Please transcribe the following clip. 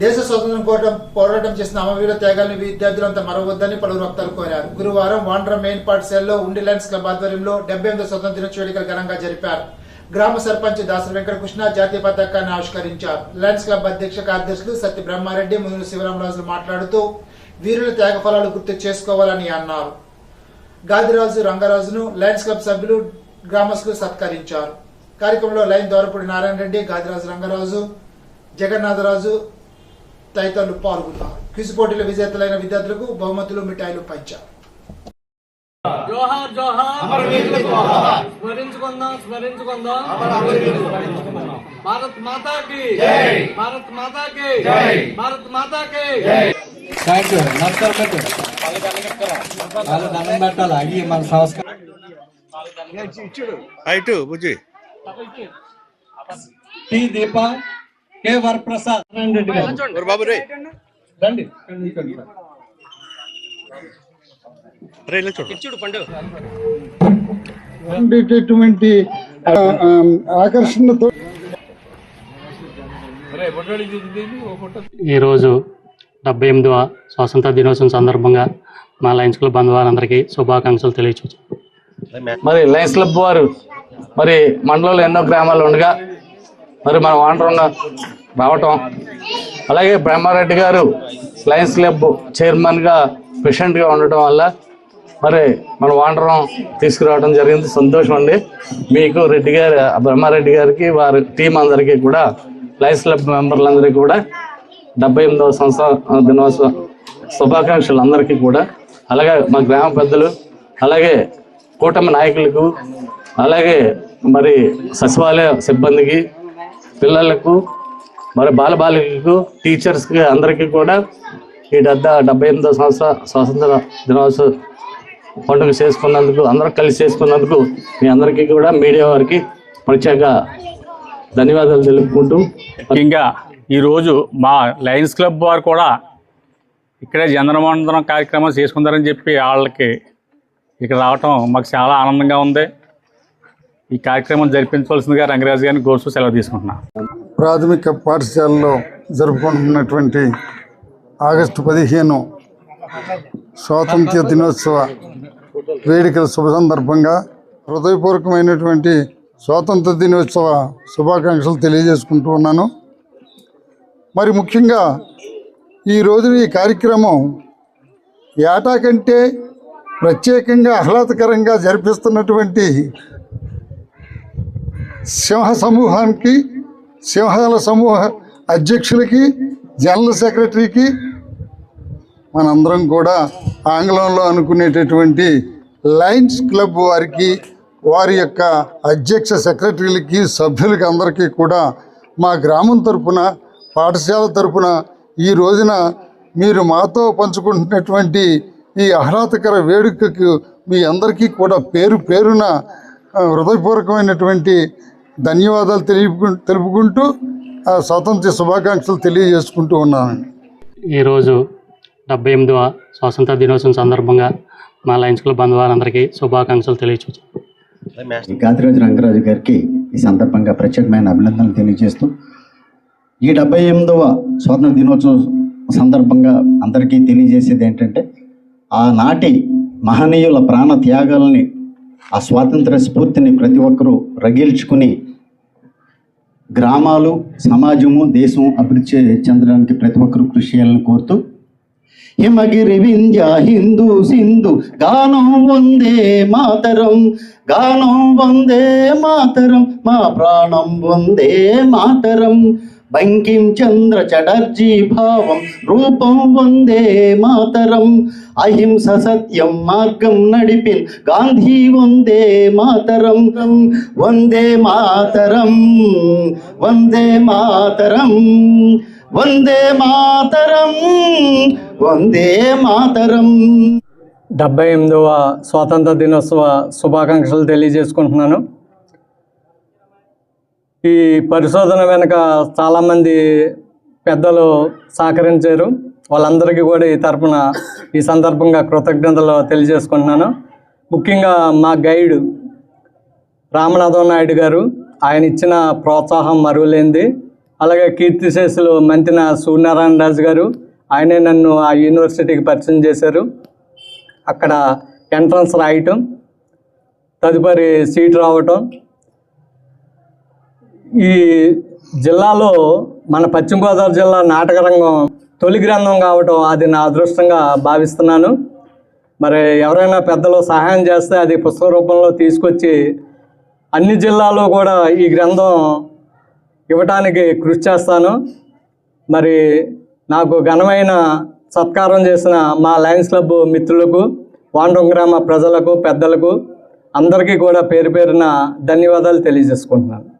దేశ స్వతంత్రం కోసం పోరాటం చేసిన అమవీర త్యాగాలను విద్యార్థులంతా మరవద్దని పలువురు వక్తలు కోరారు. గురువారం వాండ్రా మెయిన్ పాఠశాలలో ఉండి లయన్స్ క్లబ్ ఆధ్వర్యంలో డెబ్బై ఎనిమిది స్వతంత్ర దినోత్సవ ఘనంగా జరిపారు. గ్రామ సర్పంచ్ దాసరి వెంకటకృష్ణ జాతీయ పతాకాన్ని ఆవిష్కరించారు. లయన్స్ క్లబ్ అధ్యక్ష కార్యదర్శులు సత్య బ్రహ్మారెడ్డి మునులు శివరామరాజులు మాట్లాడుతూ వీరుల త్యాగ ఫలాలు గుర్తు చేసుకోవాలని అన్నారు. గాదిరాజు రంగరాజును లయన్స్ క్లబ్ సభ్యులు గ్రామస్తులు సత్కరించారు. కార్యక్రమంలో లైన్ దోరపూడి నారాయణ రెడ్డి గాదిరాజు రంగరాజు జగన్నాథరాజు తదితరులు పాల్గొన్నారు. క్విజ్ పోటీల విజేతలైన విద్యార్థులకు బహుమతులు మిఠాయిలు పంచారు. జోహార్ జోహార్. స్మరించుకుందాం స్మరించుకుందాం. భారత్ మాతాకి. భారత్ మాతాకి. భారత్ మాతాకి. Thank you. నమస్కారం పెట్టు వాళ్ళు దండం పెట్టాలి. అవి మన సంస్కారం. ఇటు బుజ్జి. టి దీప. కె వరప్రసాద్ బాబు రండి ఉండేటటువంటి ఆకర్షణతో ఈరోజు డెబ్బై ఎనిమిదవ స్వాతంత్ర దినోత్సవం సందర్భంగా మా లయన్స్ క్లబ్ బంధువులందరికీ శుభాకాంక్షలు తెలియచు మరి లయన్స్ క్లబ్ వారు మరి మండలంలో ఎన్నో గ్రామాలు ఉండగా మరి మన వాండ్రంగా రావటం. అలాగే బ్రహ్మారెడ్డి గారు లయన్స్ క్లబ్ చైర్మన్గా ప్రెసిడెంట్గా ఉండటం వల్ల మరి మన వాండ్రం తీసుకురావడం జరిగింది. సంతోషం అండి. మీకు రెడ్డి గారు బ్రహ్మారెడ్డి గారికి వారి టీం అందరికీ కూడా లయన్స్ క్లబ్ మెంబర్లందరికీ కూడా డెబ్బై ఎనిమిదవ సంవత్సర దినోత్సవ శుభాకాంక్షలు అందరికీ కూడా. అలాగే మా గ్రామ పెద్దలు అలాగే కూటమి నాయకులకు అలాగే మరి సచివాలయ సిబ్బందికి పిల్లలకు మరి బాలబాలికలకు టీచర్స్కి అందరికీ కూడా ఈ డెబ్బై డెబ్బై ఎనిమిదో సంవత్సర స్వాతంత్ర దినోత్సవ పండుగ చేసుకున్నందుకు అందరూ కలిసి చేసుకున్నందుకు మీ అందరికీ కూడా మీడియా వారికి ప్రత్యేక ధన్యవాదాలు తెలుపుకుంటూ ముఖ్యంగా ఈరోజు మా లయన్స్ క్లబ్ వారు కూడా ఇక్కడే జనమందరం కార్యక్రమం చేసుకుంటారని చెప్పి వాళ్ళకి ఇక్కడ రావటం మాకు చాలా ఆనందంగా ఉంది. ఈ కార్యక్రమం జరిపించవలసిందిగా రంగరాజు గారిని కోర్సు సెలవు తీసుకుంటున్నాను ప్రాథమిక పాఠశాలలో జరుపుకుంటున్నటువంటి ఆగస్టు పదిహేను స్వాతంత్ర్య దినోత్సవ వేడుకల శుభ సందర్భంగా హృదయపూర్వకమైనటువంటి స్వాతంత్ర దినోత్సవ శుభాకాంక్షలు తెలియజేసుకుంటూ ఉన్నాను. మరి ముఖ్యంగా ఈ రోజున ఈ కార్యక్రమం ఏటా కంటే ప్రత్యేకంగా ఆహ్లాదకరంగా జరిపిస్తున్నటువంటి సింహ సమూహానికి సింహాల సమూహ అధ్యక్షులకి జనరల్ సెక్రటరీకి మనందరం కూడా ఆంగ్లంలో అనుకునేటటువంటి లయన్స్ క్లబ్ వారికి వారి యొక్క అధ్యక్ష సెక్రటరీలకి సభ్యులకి అందరికీ కూడా మా గ్రామం తరపున పాఠశాల తరపున ఈ రోజున మీరు మాతో పంచుకుంటున్నటువంటి ఈ ఆహ్లాదకర వేడుకకు మీ అందరికీ కూడా పేరు పేరున హృదయపూర్వకమైనటువంటి ధన్యవాదాలు తెలుపు తెలుపుకుంటూ ఆ, స్వాతంత్ర్య శుభాకాంక్షలు తెలియజేసుకుంటూ ఉన్నాను ఈరోజు డెబ్బై ఎనిమిదవ స్వాతంత్ర దినోత్సవం సందర్భంగా మా లయన్స్ క్లబ్ బంధువులందరికీ శుభాకాంక్షలు తెలియచు గాదిరాజు రంగరాజు గారికి ఈ సందర్భంగా ప్రత్యేకమైన అభినందనలు తెలియజేస్తూ ఈ డెబ్బై ఎనిమిదవ స్వాతంత్ర దినోత్సవం సందర్భంగా అందరికీ తెలియజేసేది ఏంటంటే ఆనాటి మహనీయుల ప్రాణ త్యాగాలని ఆ స్వాతంత్ర స్ఫూర్తిని ప్రతి ఒక్కరూ రగిల్చుకుని గ్రామాలు సమాజము దేశం అభివృద్ధి చెందడానికి ప్రతి ఒక్కరూ కృషి చేయాలని కోరుతూ హిమగిరి వింధ్య హిందూ సింధు గానం వందే మాతరం గానం వందే మాతరం మా ప్రాణం వందే మాతరం. బంకిం చంద్ర చటర్జీ భావం రూపం వందే మాతరం. అహింస సత్యం మార్గం నడిపిన్ గాంధీ వందే మాతరం. వందే మాతరం వందే మాతరం వందే మాతరం వందే మాతరం. డెబ్బై ఎనిమిదవ స్వాతంత్ర దినోత్సవ శుభాకాంక్షలు తెలియజేసుకుంటున్నాను. ఈ పరిశోధన వెనుక చాలామంది పెద్దలు సహకరించారు. వాళ్ళందరికీ కూడా ఈ తరపున ఈ సందర్భంగా కృతజ్ఞతలు తెలియజేసుకుంటున్నాను. ముఖ్యంగా మా గైడ్ రామనాథం నాయుడు గారు ఆయన ఇచ్చిన ప్రోత్సాహం మరువలేంది అలాగే కీర్తిశేషులు మంతిన సూర్యనారాయణ రాజు గారు ఆయనే నన్ను ఆ యూనివర్సిటీకి పరిచయం చేశారు. అక్కడ ఎంట్రన్స్ రాయటం తదుపరి సీట్ రావటం ఈ జిల్లాలో మన పశ్చిమ గోదావరి జిల్లా నాటకరంగం తొలి గ్రంథం కావటం అది నా అదృష్టంగా భావిస్తున్నాను. మరి ఎవరైనా పెద్దలు సహాయం చేస్తే అది పుస్తక రూపంలో తీసుకొచ్చి అన్ని జిల్లాలో కూడా ఈ గ్రంథం ఇవ్వటానికి కృషి చేస్తాను. మరి నాకు ఘనమైన సత్కారం చేసిన మా లయన్స్ క్లబ్ మిత్రులకు వాండం గ్రామ ప్రజలకు పెద్దలకు అందరికీ కూడా పేరు పేరున ధన్యవాదాలు తెలియజేసుకుంటున్నాను.